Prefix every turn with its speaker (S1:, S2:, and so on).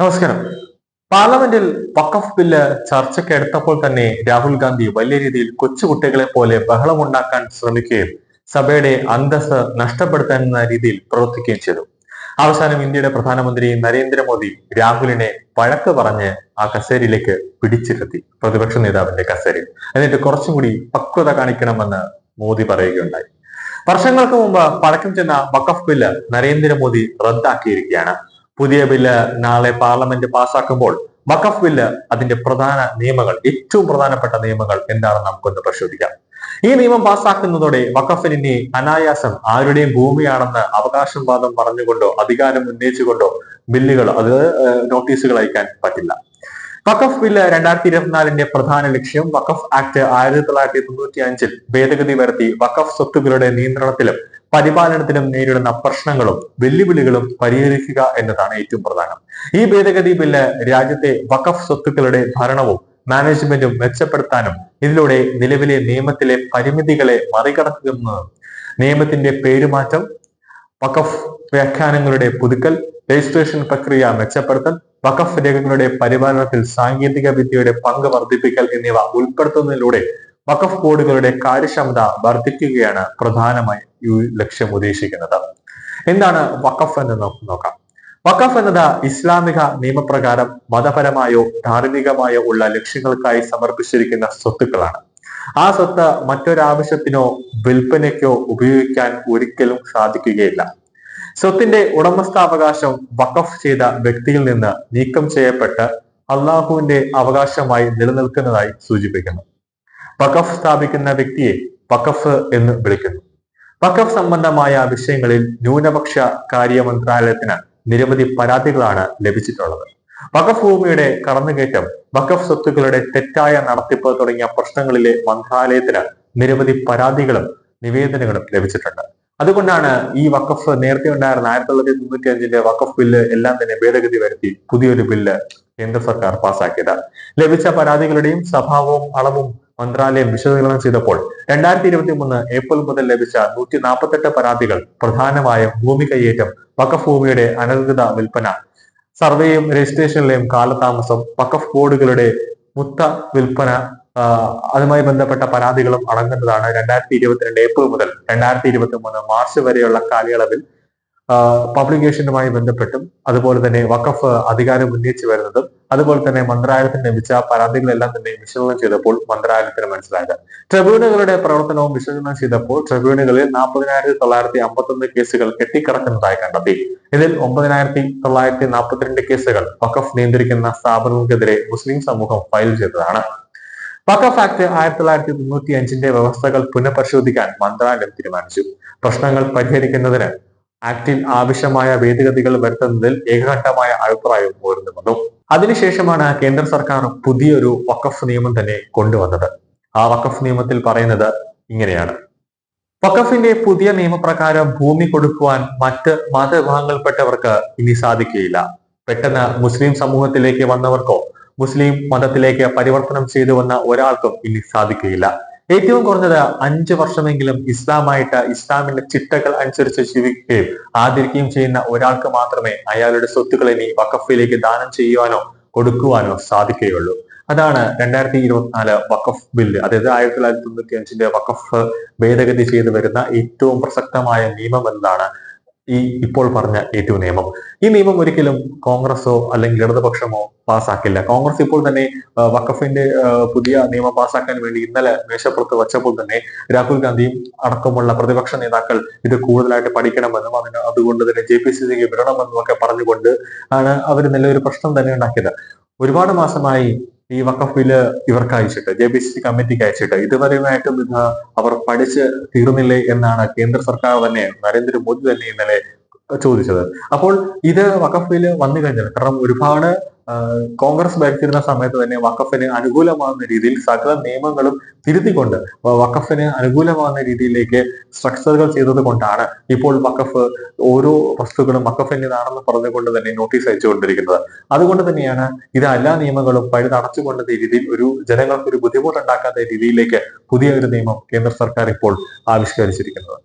S1: നമസ്കാരം. പാർലമെന്റിൽ വഖഫ് ബില്ല് ചർച്ചയ്ക്ക് എടുത്തപ്പോൾ തന്നെ രാഹുൽ ഗാന്ധി വലിയ രീതിയിൽ കൊച്ചുകുട്ടികളെ പോലെ ബഹളമുണ്ടാക്കാൻ ശ്രമിക്കുകയും സഭയുടെ അന്തസ് നഷ്ടപ്പെടുത്താനെന്ന രീതിയിൽ പ്രവർത്തിക്കുകയും ചെയ്തു. അവസാനം ഇന്ത്യയുടെ പ്രധാനമന്ത്രി നരേന്ദ്രമോദി രാഹുലിനെ വഴക്ക് പറഞ്ഞ് ആ കസേരയിലേക്ക് പിടിച്ചിരുത്തി. പ്രതിപക്ഷ നേതാവിന്റെ കസേരയിൽ. എന്നിട്ട് കുറച്ചും കൂടി പക്വത കാണിക്കണമെന്ന് മോദി പറയുകയുണ്ടായി. വർഷങ്ങൾക്ക് മുമ്പ് പഴക്കം ചെന്ന വഖഫ് ബില്ല് നരേന്ദ്രമോദി റദ്ദാക്കിയിരിക്കുകയാണ്. പുതിയ ബില്ല് നാളെ പാർലമെന്റ് പാസ്സാക്കുമ്പോൾ വഖഫ് ബില്ല് അതിന്റെ പ്രധാന നിയമങ്ങൾ ഏറ്റവും പ്രധാനപ്പെട്ട നിയമങ്ങൾ എന്താണെന്ന് നമുക്കൊന്ന് പരിശോധിക്കാം. ഈ നിയമം പാസ്സാക്കുന്നതോടെ വഖഫിന് ഇനി അനായാസം ആരുടെയും ഭൂമിയാണെന്ന് അവകാശം വാദം പറഞ്ഞുകൊണ്ടോ അധികാരം ഉന്നയിച്ചുകൊണ്ടോ ബില്ലുകൾ അത് നോട്ടീസുകൾ അയക്കാൻ പറ്റില്ല. വഖഫ് ബില്ല് രണ്ടായിരത്തി ഇരുപത്തിനാലിന്റെ പ്രധാന ലക്ഷ്യം വഖഫ് ആക്ട് ആയിരത്തി തൊള്ളായിരത്തി തൊണ്ണൂറ്റി അഞ്ചിൽ ഭേദഗതി വരുത്തി വഖഫ് സ്വത്തുക്കളുടെ നിയന്ത്രണത്തിലും പരിപാലനത്തിലും നേരിടുന്ന പ്രശ്നങ്ങളും വെല്ലുവിളികളും പരിഹരിക്കുക എന്നതാണ് ഏറ്റവും പ്രധാനം. ഈ ഭേദഗതി ബില്ല് രാജ്യത്തെ വഖഫ് സ്വത്തുക്കളുടെ ഭരണവും മാനേജ്മെന്റും മെച്ചപ്പെടുത്താനും ഇതിലൂടെ നിലവിലെ നിയമത്തിലെ പരിമിതികളെ മറികടക്കുന്ന. നിയമത്തിന്റെ പേരുമാറ്റം വഖഫ് വ്യാഖ്യാനങ്ങളുടെ പുതുക്കൽ രജിസ്ട്രേഷൻ പ്രക്രിയ മെച്ചപ്പെടുത്തൽ വഖഫ് രേഖകളുടെ പരിപാലനത്തിൽ സാങ്കേതിക വിദ്യയുടെ പങ്ക് വർദ്ധിപ്പിക്കൽ എന്നിവ ഉൾപ്പെടുത്തുന്നതിലൂടെ വഖഫ് ബോർഡുകളുടെ കാര്യക്ഷമത വർദ്ധിക്കുകയാണ് പ്രധാനമായി ഈ ലക്ഷ്യം ഉദ്ദേശിക്കുന്നത്. എന്താണ് വഖഫ് എന്ന് നോക്കാം. വഖഫ് എന്നത് ഇസ്ലാമിക നിയമപ്രകാരം മതപരമായോ ധാർമ്മികമായോ ഉള്ള ലക്ഷ്യങ്ങൾക്കായി സമർപ്പിച്ചിരിക്കുന്ന സ്വത്തുക്കളാണ്. ആ സ്വത്ത് മറ്റൊരാവശ്യത്തിനോ വിൽപ്പനയ്ക്കോ ഉപയോഗിക്കാൻ ഒരിക്കലും സാധിക്കുകയില്ല. സ്വത്തിന്റെ ഉടമസ്ഥാവകാശം വഖഫ് ചെയ്ത വ്യക്തിയിൽ നിന്ന് നീക്കം ചെയ്യപ്പെട്ട് അള്ളാഹുവിന്റെ അവകാശമായി നിലനിൽക്കുന്നതായി സൂചിപ്പിക്കുന്നു. വഖഫ് സ്ഥാപിക്കുന്ന വ്യക്തിയെ വഖഫ് എന്ന് വിളിക്കുന്നു. വഖഫ് സംബന്ധമായ വിഷയങ്ങളിൽ ന്യൂനപക്ഷ കാര്യ മന്ത്രാലയത്തിന് നിരവധി പരാതികളാണ് ലഭിച്ചിട്ടുള്ളത്. വഖഫ് ഭൂമിയുടെ കടന്നുകയറ്റം വഖഫ് സ്വത്തുക്കളുടെ തെറ്റായ നടത്തിപ്പ് തുടങ്ങിയ പ്രശ്നങ്ങളിലെ മന്ത്രാലയത്തിന് നിരവധി പരാതികളും നിവേദനങ്ങളും ലഭിച്ചിട്ടുണ്ട്. അതുകൊണ്ടാണ് ഈ വഖഫ് നേരത്തെ ഉണ്ടായിരുന്ന ആയിരത്തി തൊള്ളായിരത്തി തൊണ്ണൂറ്റി അഞ്ചിന്റെ വഖഫ് ബില്ല് എല്ലാം തന്നെ ഭേദഗതി വരുത്തി പുതിയൊരു ബില്ല് കേന്ദ്ര സർക്കാർ പാസാക്കിയത് ലഭിച്ച പരാതികളുടെയും സ്വഭാവവും അളവും മന്ത്രാലയം വിശകലനം ചെയ്തപ്പോൾ രണ്ടായിരത്തി ഇരുപത്തി മൂന്ന് ഏപ്രിൽ മുതൽ ലഭിച്ച നൂറ്റി നാൽപ്പത്തെട്ട് പരാതികൾ പ്രധാനമായും ഭൂമി കയ്യേറ്റം വഖഫ് ഭൂമിയുടെ അനധികൃത വിൽപ്പന സർവേയും രജിസ്ട്രേഷനിലെയും കാലതാമസം വഖഫ് ബോർഡുകളുടെ മുത്ത വിൽപ്പന അതുമായി ബന്ധപ്പെട്ട പരാതികളും അടങ്ങുന്നതാണ് രണ്ടായിരത്തി ഇരുപത്തിരണ്ട് ഏപ്രിൽ മുതൽ രണ്ടായിരത്തി ഇരുപത്തി മൂന്ന് മാർച്ച് വരെയുള്ള കാലയളവിൽ പബ്ലിക്കേഷനുമായി ബന്ധപ്പെട്ടും അതുപോലെ തന്നെ വഖഫ് അധികാരം ഉന്നയിച്ചു വരുന്നതും അതുപോലെ തന്നെ മന്ത്രാലയത്തിന് ലഭിച്ച പരാതികളെല്ലാം തന്നെ വിശകലനം ചെയ്തപ്പോൾ മന്ത്രാലയത്തിന് മനസ്സിലായത്. ട്രിബ്യൂണലുകളുടെ പ്രവർത്തനവും വിശകലനം ചെയ്തപ്പോൾ ട്രിബ്യൂണലുകളിൽ നാൽപ്പതിനായിരത്തി തൊള്ളായിരത്തി അമ്പത്തൊന്ന് കേസുകൾ കെട്ടിക്കിടക്കുന്നതായി കണ്ടെത്തി. ഇതിൽ ഒമ്പതിനായിരത്തി തൊള്ളായിരത്തി നാൽപ്പത്തിരണ്ട് കേസുകൾ വഖഫ് നിയന്ത്രിക്കുന്ന സ്ഥാപനങ്ങൾക്കെതിരെ മുസ്ലിം സമൂഹം ഫയൽ ചെയ്തതാണ്. വഖഫ് ആക്ട് ആയിരത്തി തൊള്ളായിരത്തി തൊണ്ണൂറ്റി അഞ്ചിന്റെ വ്യവസ്ഥകൾ പുനഃപരിശോധിക്കാൻ മന്ത്രാലയം തീരുമാനിച്ചു. പ്രശ്നങ്ങൾ പരിഹരിക്കുന്നതിന് ആക്ടിൽ ആവശ്യമായ ഭേദഗതികൾ വരുത്തുന്നതിൽ ഏകഘട്ടമായ അഭിപ്രായവും ഉയർന്നു വന്നു. അതിനുശേഷമാണ് കേന്ദ്ര സർക്കാർ പുതിയൊരു വഖഫ് നിയമം തന്നെ കൊണ്ടുവന്നത്. ആ വഖഫ് നിയമത്തിൽ പറയുന്നത് ഇങ്ങനെയാണ്. വഖഫിന്റെ പുതിയ നിയമപ്രകാരം ഭൂമി കൊടുക്കുവാൻ മറ്റ് മതവിഭാഗങ്ങളിൽപ്പെട്ടവർക്ക് ഇനി സാധിക്കുകയില്ല. പെട്ടെന്ന് മുസ്ലിം സമൂഹത്തിലേക്ക് വന്നവർക്കോ മുസ്ലിം മതത്തിലേക്ക് പരിവർത്തനം ചെയ്തു വന്ന ഒരാൾക്കും ഇനി സാധിക്കുകയില്ല. ഏറ്റവും കുറഞ്ഞത് അഞ്ച് വർഷമെങ്കിലും ഇസ്ലാമായിട്ട് ഇസ്ലാമിന്റെ ചിട്ടകൾ അനുസരിച്ച് ജീവിക്കുകയും ആദരിക്കുകയും ചെയ്യുന്ന ഒരാൾക്ക് മാത്രമേ അയാളുടെ സ്വത്തുക്കൾ ഇനി വഖഫിലേക്ക് ദാനം ചെയ്യുവാനോ കൊടുക്കുവാനോ സാധിക്കുകയുള്ളൂ. അതാണ് രണ്ടായിരത്തി ഇരുപത്തിനാല് വഖഫ് ബില്ല് അതായത് ആയിരത്തി തൊള്ളായിരത്തി തൊണ്ണൂറ്റി അഞ്ചിന്റെ വഖഫ് ഭേദഗതി ചെയ്തു വരുന്ന ഏറ്റവും പ്രസക്തമായ നിയമം എന്നതാണ് ഈ ഇപ്പോൾ പറഞ്ഞ എ ടു നിയമം. ഈ നിയമം ഒരിക്കലും കോൺഗ്രസോ അല്ലെങ്കിൽ ഇടതുപക്ഷമോ പാസ്സാക്കില്ല കോൺഗ്രസ് ഇപ്പോൾ തന്നെ വഖഫിന്റെ പുതിയ നിയമം പാസ്സാക്കാൻ വേണ്ടി ഇന്നലെ മേശപ്പുറത്ത് വച്ചപ്പോൾ തന്നെ രാഹുൽ ഗാന്ധിയും അടക്കമുള്ള പ്രതിപക്ഷ നേതാക്കൾ ഇത് കൂടുതലായിട്ട് പഠിക്കണമെന്നും അതിന് അതുകൊണ്ട് തന്നെ ജെ പി സി സിക്ക് വിടണമെന്നും ഒക്കെ പറഞ്ഞുകൊണ്ട് ആണ് അവർ നല്ലൊരു പ്രശ്നം തന്നെ ഉണ്ടാക്കിയത്. ഒരുപാട് മാസമായി ഈ വക്കഫ് ബില്ല് ഇവർക്ക് അയച്ചിട്ട് ജെ ബി സി കമ്മിറ്റിക്ക് അയച്ചിട്ട് ഇതുവരെയുമായിട്ടും ഇത് അവർ പഠിച്ച് തീർന്നില്ലേ എന്നാണ് കേന്ദ്ര സർക്കാർ തന്നെ നരേന്ദ്രമോദി തന്നെ ഇന്നലെ ചോദിച്ചത്. അപ്പോൾ ഇത് വക്കഫ് ബില്ല് വന്നു കഴിഞ്ഞാൽ കാരണം ഒരുപാട് കോൺഗ്രസ് ഭരിച്ചിരുന്ന സമയത്ത് തന്നെ വഖഫിന് അനുകൂലമാകുന്ന രീതിയിൽ സകല നിയമങ്ങളും തിരുത്തിക്കൊണ്ട് വഖഫിന് അനുകൂലമാകുന്ന രീതിയിലേക്ക് സ്ട്രക്ചറുകൾ ചെയ്തത് കൊണ്ടാണ് ഇപ്പോൾ വഖഫ് ഓരോ വസ്തുക്കളും വഖഫിന്റെതാണെന്ന് പറഞ്ഞുകൊണ്ട് തന്നെ നോട്ടീസ് അയച്ചുകൊണ്ടിരിക്കുന്നത് അതുകൊണ്ട് തന്നെയാണ് ഇത് എല്ലാ നിയമങ്ങളും പഴുതടച്ചുകൊണ്ട രീതിയിൽ ഒരു ജനങ്ങൾക്ക് ഒരു ബുദ്ധിമുട്ടുണ്ടാക്കാത്ത രീതിയിലേക്ക് പുതിയ ഒരു നിയമം കേന്ദ്ര സർക്കാർ ഇപ്പോൾ ആവിഷ്കരിച്ചിരിക്കുന്നത്.